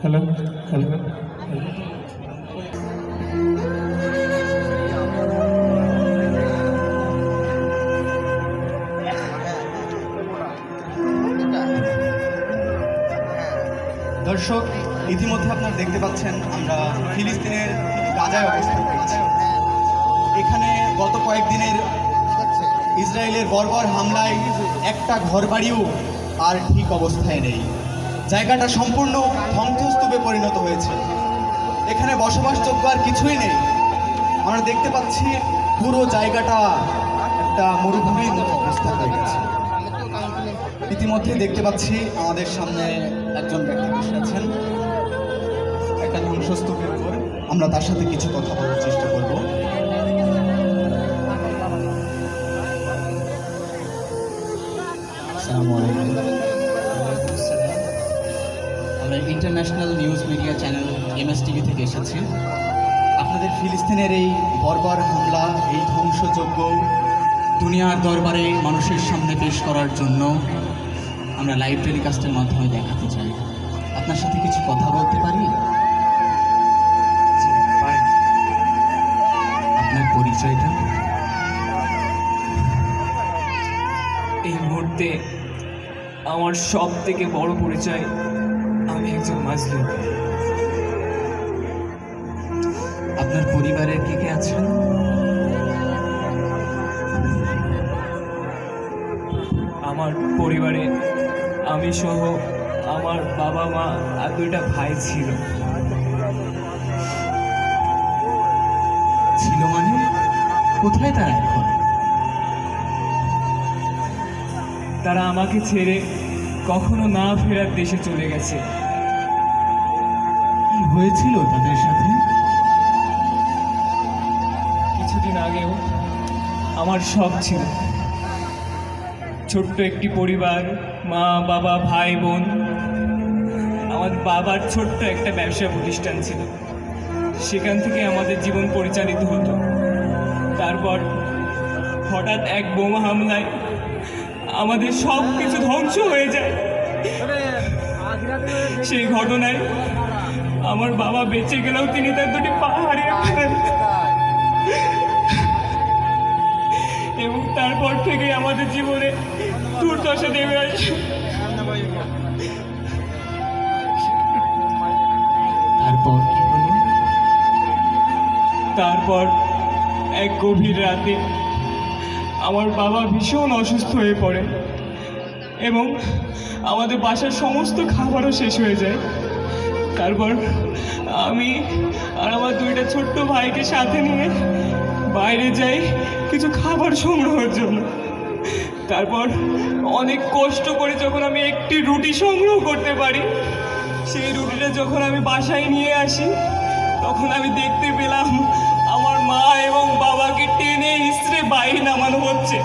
Hello hello দর্শক, ইতিমধ্যে আপনারা দেখতে পাচ্ছেন, আমরা ফিলিস্তিনের গাজায় অবস্থান করছি। এখানে গত কয়েকদিনের ইসরায়েলের বর্বর হামলায় একটা ঘরবাড়িও আর ঠিক অবস্থায় নেই। জায়গাটা সম্পূর্ণ ধ্বংসস্তূপে পরিণত হয়েছে। এখানে বসবাসযোগ্য আর কিছুই নেই। আমরা দেখতে পাচ্ছি পুরো জায়গাটা একটা মরুভূমির মতো অবস্থা হয়ে গেছে। ইতিমধ্যে দেখতে পাচ্ছি আমাদের সামনে একজন ব্যক্তি বসে আছেন। একটা ধ্বংসস্তূপের উপর। আমরা তার সাথে কিছু কথা বলার চেষ্টা করব। ফিলিস্তিনের এই বর্বর হামলা, এই ধ্বংসযজ্ঞ দুনিয়ার দরবারে মানুষের সামনে পেশ করার জন্য আমরা লাইভ টেলিকাস্টের মাধ্যমে দেখাতে চাই। আপনার সাথে কিছু কথা বলতে পারি? আপনার পরিচয়টা? এই মুহূর্তে আমার সব থেকে বড় পরিচয়, আমি একজন মাজলুম। আপনার পরিবারের কে কে আছেন? আমার পরিবারে আমি সহ আমার বাবা মা আর দুইটা ভাই ছিল। ছিল মানে? কোথায় তারা এখন? তারা আমাকে ছেড়ে কখনো না ফেরার দেশে চলে গেছে। কি হয়েছিল তাদের সাথে? কিছুদিন আগেও আমার শখ ছিল। ছোট্ট একটি পরিবার, মা, বাবা, ভাই, বোন, আমার বাবার ছোট্ট একটা ব্যবসা প্রতিষ্ঠান ছিল। সেখান থেকে আমাদের জীবন পরিচালিত হতো। তারপর হঠাৎ এক বোমা হামলায় আমাদের সব কিছু ধ্বংস হয়ে যায়। সেই ঘটনায় আমার বাবা বেঁচে গেলেও তিনি তার দুটি পা হারিয়ে এবং তারপর থেকে আমাদের জীবনে দুর্দশা নেমে আসে। তারপর তারপর এক গভীর রাতে আমার বাবা ভীষণ অসুস্থ হয়ে পড়ে এবং আমাদের বাসার সমস্ত খাবারও শেষ হয়ে যায়। তারপর আমি আর আমার দুইটা ছোট্ট ভাইকে সাথে নিয়ে বাইরে যাই কিছু খাবার সংগ্রহের জন্য। তারপর অনেক কষ্ট করে যখন আমি একটি রুটি সংগ্রহ করতে পারি, সেই রুটিটা যখন আমি বাসায় নিয়ে আসি, তখন আমি দেখতে পেলাম আমার মা এবং বাবাকে টেনে ইস্ত্রে বাইরে নামানো হচ্ছে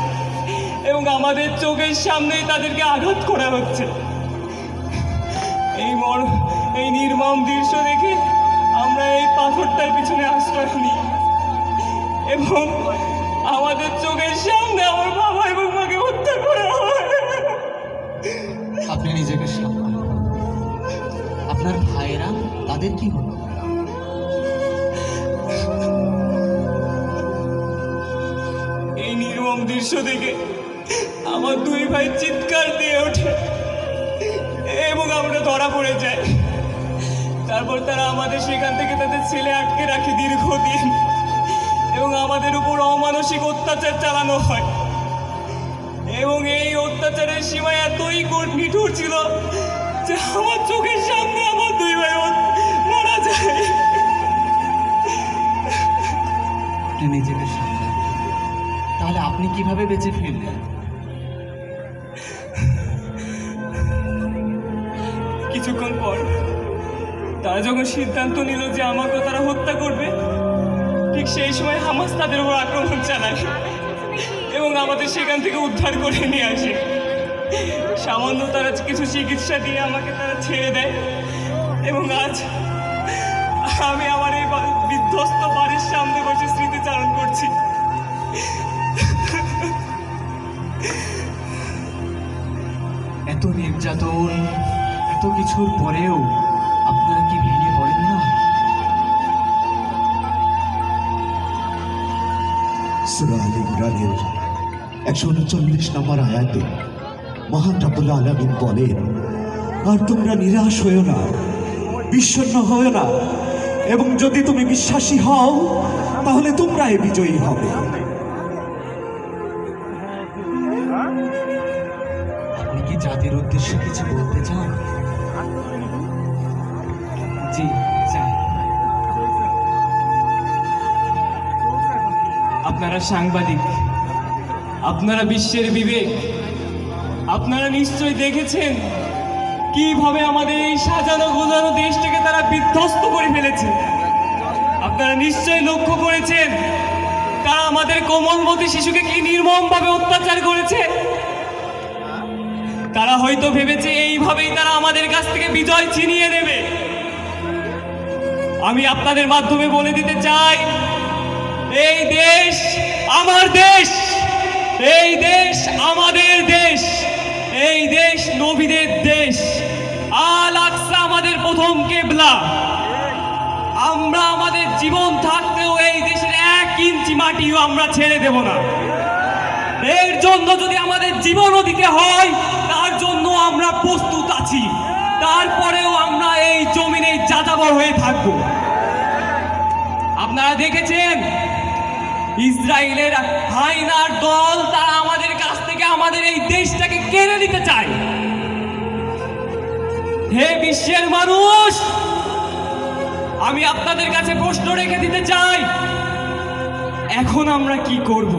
এবং আমাদের চোখের সামনেই তাদেরকে আঘাত করা হচ্ছে। এই মর, এই নির্মম দৃশ্য দেখে আমরা এই পাথরটার পিছনে আশ্রয় নিই এবং আমাদের চোখের সামনে আমার বাবা এবং মাকে হত্যা করা হয়। আপনি নিজেকে করুন। আপনার ভাইয়েরা তাদের কি হলো? এই নির্মম দৃশ্য দেখে আমার দুই ভাই চিৎকার দিয়ে ওঠে এবং আমরা ধরা পড়ে যাই। তারপর তারা আমাদের সেখান থেকে তাদের ছেলে আটকে রাখে দীর্ঘদিন। এবং আমাদের উপর অমানসিক অত্যাচার চালানো হয়। এবং এই অত্যাচারের সীমা এতই নিঠুর ছিল যে আমার চোখের সামনে আমার দুই ভাই মারা যায়। নিজেকে তাহলে আপনি কীভাবে বেঁচে ফিরলেন? কিছুক্ষণ পর তারা যখন সিদ্ধান্ত নিল যে আমাকে তারা হত্যা করবে ঠিক সেই সময় হামাস তাদের উপর আক্রমণ চালায়। এবং আমাদের সেখান থেকে উদ্ধার করে নিয়ে আসে। সামান্য তারা কিছু চিকিৎসা দিয়ে আমাকে তারা ছেড়ে দেয়। এবং আজ আমি আমার এই বিধ্বস্ত বাড়ির সামনে বসে স্মৃতিচারণ করছি। এত নির্যাতন, এত কিছুর পরেও একশো উনচল্লিশ নম্বর আয়াতে মহান রাবুল্লাহ বলেন, আর তোমরা নিরাশ হয়েও না, বিষণ্ণ হয়েও না, এবং যদি তুমি বিশ্বাসী হও, তাহলে তোমরাই বিজয়ী হবে। আপনি কি জাতির উদ্দেশ্যে কিছু বলতে চান? জি। আপনারা সাংবাদিক, আপনারা বিশ্বের বিবেক, আপনারা নিশ্চয়ই দেখেছেন কীভাবে আমাদের এই সাজানো গোজানো দেশটাকে তারা বিধ্বস্ত করে ফেলেছে। আপনারা নিশ্চয়ই লক্ষ্য করেছেন তারা আমাদের কোমলমতি শিশুকে কি নির্মমভাবে অত্যাচার করেছে? তারা হয়তো ভেবেছে এইভাবেই তারা আমাদের কাছ থেকে বিজয় ছিনিয়ে নেবে। আমি আপনাদের মাধ্যমে বলে দিতে চাই এই দেশ আমার দেশ, এই দেশ আমাদের দেশ, এই দেশ নবীদের দেশ। আল আকসা আমাদের প্রথম কেবলা। আমরা আমাদের জীবন থাকতেও এই দেশের এক ইঞ্চি মাটিও আমরা ছেড়ে দেব না। এর জন্য যদি আমাদের জীবনও দিতে হয়, তার জন্য আমরা প্রস্তুত আছি। তারপরেও আমরা এই জমিনে যাযাবর হয়ে থাকব। আপনারা দেখেছেন? ইসরায়েলের হাইনার দল তারা আমাদের কাছ থেকে আমাদের এই দেশটাকে কেড়ে নিতে চায়। হে বিশ্বের মানুষ, আমি আপনাদের কাছে প্রশ্ন রেখে দিতে চাই, এখন আমরা কি করব?